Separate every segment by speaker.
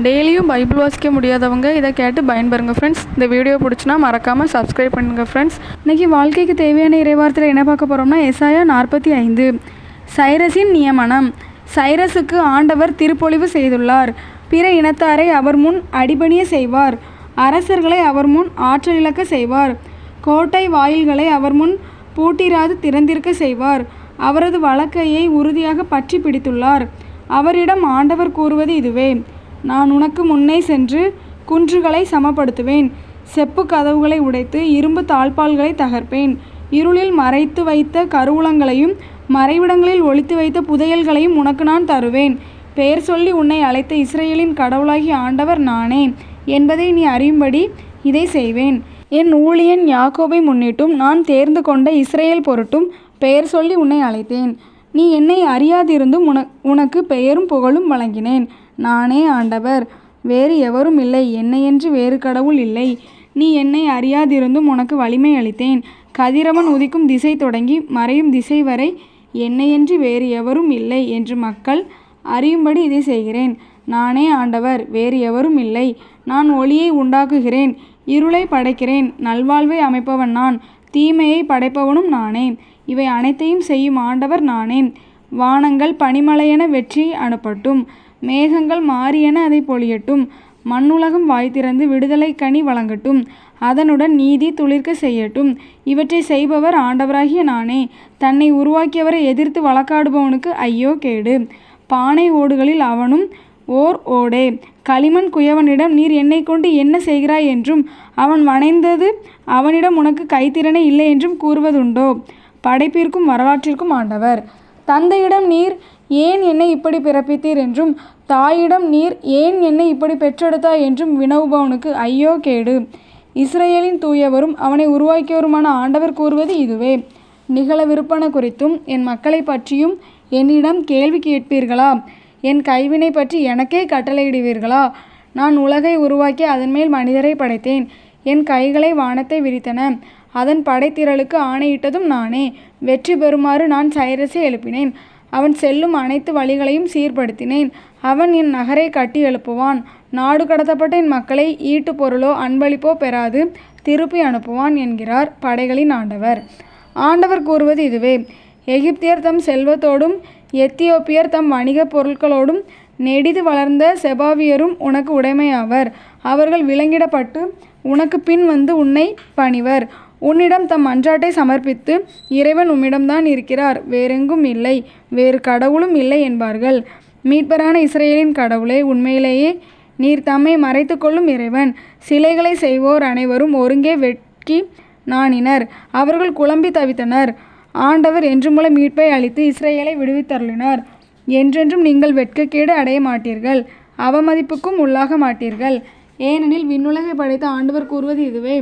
Speaker 1: டெய்லியும் பைபிள் வாசிக்க முடியாதவங்க இதை கேட்டு பயன்பெறுங்க ஃப்ரெண்ட்ஸ் இந்த வீடியோ பிடிச்சினா மறக்காமல் சப்ஸ்கிரைப் பண்ணுங்கள் ஃப்ரெண்ட்ஸ் இன்றைக்கி வாழ்க்கைக்கு தேவையான இறைவாரத்தில் என்ன பார்க்க போகிறோம்னா எஸ்ஆயா நாற்பத்தி ஐந்து. சைரஸின் நியமனம். சைரஸுக்கு ஆண்டவர் திருப்பொழிவு செய்துள்ளார். பிற இனத்தாரை அவர் முன் அடிபணிய செய்வார். அரசர்களை அவர் முன் ஆற்றல் இழக்க செய்வார். கோட்டை வாயில்களை அவர் முன் பூட்டிராது திறந்திருக்க செய்வார். அவரது வழக்கையை உறுதியாக பற்றி பிடித்துள்ளார். அவரிடம் ஆண்டவர் கூறுவது இதுவே. நான் உனக்கு முன்னே சென்று குன்றுகளை சமப்படுத்துவேன். செப்பு கதவுகளை உடைத்து இரும்பு தாழ்பால்களை தகர்ப்பேன். இருளில் மறைத்து வைத்த கருவூலங்களையும் மறைவிடங்களில் ஒளித்து வைத்த புதையல்களையும் உனக்கு நான் தருவேன். பெயர் சொல்லி உன்னை அழைத்த இஸ்ரேலின் கடவுளாகி ஆண்டவர் நானே. என்பதை நீ அறியும்படி இதை செய்வேன். என் ஊழியன் யாக்கோபை முன்னிட்டும் நான் தேர்ந்து கொண்ட இஸ்ரேல் பொருட்டும் பெயர் சொல்லி உன்னை அழைத்தேன். நீ என்னை அறியாதிருந்தும் உன உனக்கு பெயரும் புகழும் வழங்கினேன். நானே ஆண்டவர். வேறு எவரும் இல்லை. என்னையென்று வேறு கடவுள் இல்லை. நீ என்னை அறியாதிருந்தும் உனக்கு வலிமை அளித்தேன். கதிரவன் உதிக்கும் திசை தொடங்கி மறையும் திசை வரை என்னையன்றி வேறு எவரும் இல்லை என்று மக்கள் அறியும்படி இதை செய்கிறேன். நானே ஆண்டவர். வேறு எவரும் இல்லை. நான் ஒளியை உண்டாக்குகிறேன். இருளை படைக்கிறேன். நல்வாழ்வை அமைப்பவன் நான். தீமையை படைப்பவனும் நானே. இவை அனைத்தையும் செய்யும் ஆண்டவர் நானே வானங்கள் பனிமலையென வெற்றி அனுப்பட்டும். மேகங்கள் மாறியென அதை பொழியட்டும். மண்ணுலகம் வாய் திறந்து விடுதலை கனி வழங்கட்டும். அதனுடன் நீதி துளிர்க்க செய்யட்டும். இவற்றை செய்பவர் ஆண்டவராகிய நானே. தன்னை உருவாக்கியவரை எதிர்த்து வழக்காடுபவனுக்கு ஐயோ கேடு. பானை ஓடுகளில் அவனும் ஓர் ஓடே. களிமண் குயவனிடம் நீர் என்னை கொண்டு என்ன செய்கிறாய் என்றும் அவன் வணைந்தது அவனிடம் உனக்கு கைத்திறனே இல்லை என்றும் கூறுவதுண்டோ? படைப்பிற்கும் வரலாற்றிற்கும் ஆண்டவர். தந்தையிடம் நீர் ஏன் என்னை இப்படி பிறப்பித்தீர் என்றும் தாயிடம் நீர் ஏன் என்னை இப்படி பெற்றெடுத்தாய் என்றும் வினவுபவனுக்கு ஐயோ கேடு. இஸ்ரேலின் தூயவரும் அவனை உருவாக்கியவருமான ஆண்டவர் கூறுவது இதுவே. நிகழவிருப்பன குறித்தும் என் மக்களை பற்றியும் என்னிடம் கேள்வி கேட்பீர்களா? என் கைவினை பற்றி எனக்கே கட்டளையிடுவீர்களா? நான் உலகை உருவாக்கி அதன் மேல் மனிதரை படைத்தேன். என் கைகளை வானத்தை விரித்தன. அதன் படைத்திரளுக்கு ஆணையிட்டதும் நானே. வெற்றி பெறுமாறு நான் சைரஸை எழுப்பினேன். அவன் செல்லும் அனைத்து வழிகளையும் சீர்படுத்தினேன். அவன் என் நகரை கட்டி எழுப்புவான். நாடு கடத்தப்பட்ட என் மக்களை ஈட்டு பொருளோ அன்பளிப்போ பெறாது. திருப்பி அனுப்புவான் என்கிறார் படைகளின் ஆண்டவர். ஆண்டவர் கூறுவது இதுவே. எகிப்தியர் தம் செல்வத்தோடும் எத்தியோப்பியர் தம் வணிகப் பொருட்களோடும் நெடிது வளர்ந்த செபாவியரும் உனக்கு உடைமையாவர். அவர்கள் விலங்கிடப்பட்டு உனக்கு பின் வந்து உன்னை பணிவர். உன்னிடம் தம் மன்றாட்டை சமர்ப்பித்து இறைவன் உம்மிடம்தான் இருக்கிறார். வேறெங்கும் இல்லை. வேறு கடவுளும் இல்லை என்பார்கள். மீட்பரான இஸ்ரேலின் கடவுளை உண்மையிலேயே நீர் தம்மை மறைத்து கொள்ளும் இறைவன். சிலைகளை செய்வோர் அனைவரும் ஒருங்கே வெட்கி நாணினர். அவர்கள் குழம்பி தவித்தனர். ஆண்டவர் என்றுமுள்ள மீட்பை அளித்து இஸ்ரேலை விடுவித்தருளினார். என்றென்றும் நீங்கள் வெட்கக்கேடு அடைய மாட்டீர்கள். அவமதிப்புக்கும் உள்ளாக மாட்டீர்கள். ஏனெனில் விண்ணுலகை படைத்த ஆண்டவர் கூறுவது இதுவே.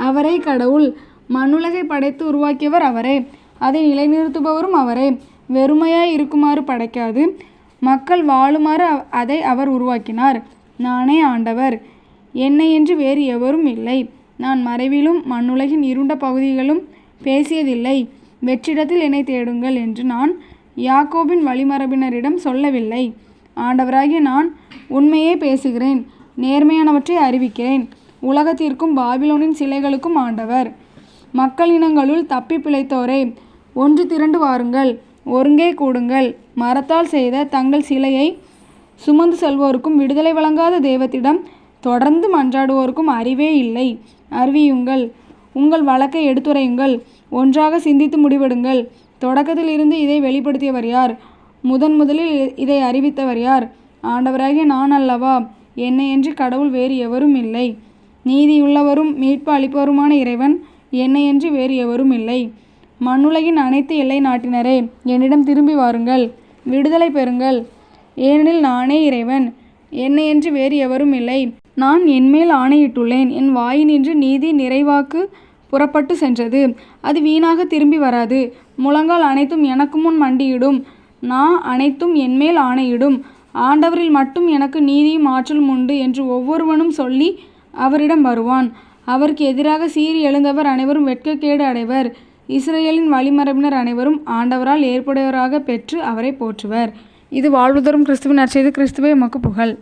Speaker 1: அவரே கடவுள். மண்ணுலகை படைத்து உருவாக்கியவர் அவரே. அதை நிலைநிறுத்துபவரும் அவரே. வெறுமையாய் இருக்குமாறு படைக்காது. மக்கள் வாழுமாறு அதை அவர் உருவாக்கினார். நானே ஆண்டவர். என்னை என்று வேறு எவரும் இல்லை. நான் மறைவிலும் மண்ணுலகின் இருண்ட பகுதிகளும் பேசியதில்லை. வெற்றிடத்தில் என்னை தேடுங்கள் என்று நான் யாக்கோபின் வழிமரபினரிடம் சொல்லவில்லை. ஆண்டவராகிய நான் உண்மையே பேசுகிறேன். நேர்மையானவற்றை அறிவிக்கிறேன். உலகத்திற்கும் பாபிலோனின் சிலைகளுக்கும் ஆண்டவர். மக்கள் இனங்களுள் தப்பி பிழைத்தோரே ஒன்று திரண்டு வாருங்கள் ஒருங்கே கூடுங்கள். மரத்தால் செய்த தங்கள் சிலையை சுமந்து செல்வோருக்கும் விடுதலை வழங்காத தெய்வத்திடம் தொடர்ந்து மன்றாடுவோருக்கும் அறிவே இல்லை. அறிவியுங்கள் உங்கள் வழக்கை எடுத்துரையுங்கள் ஒன்றாக சிந்தித்து முடிவெடுங்கள். தொடக்கத்தில் இருந்து இதை வெளிப்படுத்தியவர் யார்? முதன் முதலில் இ- இதை அறிவித்தவர் யார்? ஆண்டவராகிய நான் அல்லவா? என்னை என்று கடவுள் வேறு எவரும் இல்லை. நீதியுள்ளவரும் மீட்பு அளிப்பவருமான இறைவன் என்னையன்றி வேறு எவரும் இல்லை. மண்ணுலகின் அனைத்து எல்லை நாட்டினரே என்னிடம் திரும்பி வாருங்கள் விடுதலை பெறுங்கள். ஏனெனில் நானே இறைவன் என்னையன்றி வேறு எவரும் இல்லை. நான் என்மேல் ஆணையிட்டுள்ளேன் என் வாயினின்று நீதி நிறைவாக்கு புறப்பட்டு சென்றது. அது வீணாக திரும்பி வராது. முழங்கால் அனைத்தும் எனக்கு முன் மண்டியிடும். நான் அனைத்தும் என்மேல் ஆணையிடும். ஆண்டவரில் மட்டும் எனக்கு நீதியும் ஆற்றலும் உண்டு என்று ஒவ்வொருவனும் சொல்லி அவரிடம் வருவான். அவருக்கு எதிராக சீறி எழுந்தவர் அனைவரும் வெட்கக்கேடு அடைவர். இஸ்ரேலின் வழிமரபினர் அனைவரும் ஆண்டவரால் ஏற்புடையவராக பெற்று அவரை போற்றுவர். இது வாழ்வுதரும் கிறிஸ்துவின் நற்செய்தி கிறிஸ்துவே மக்கு புகழ்.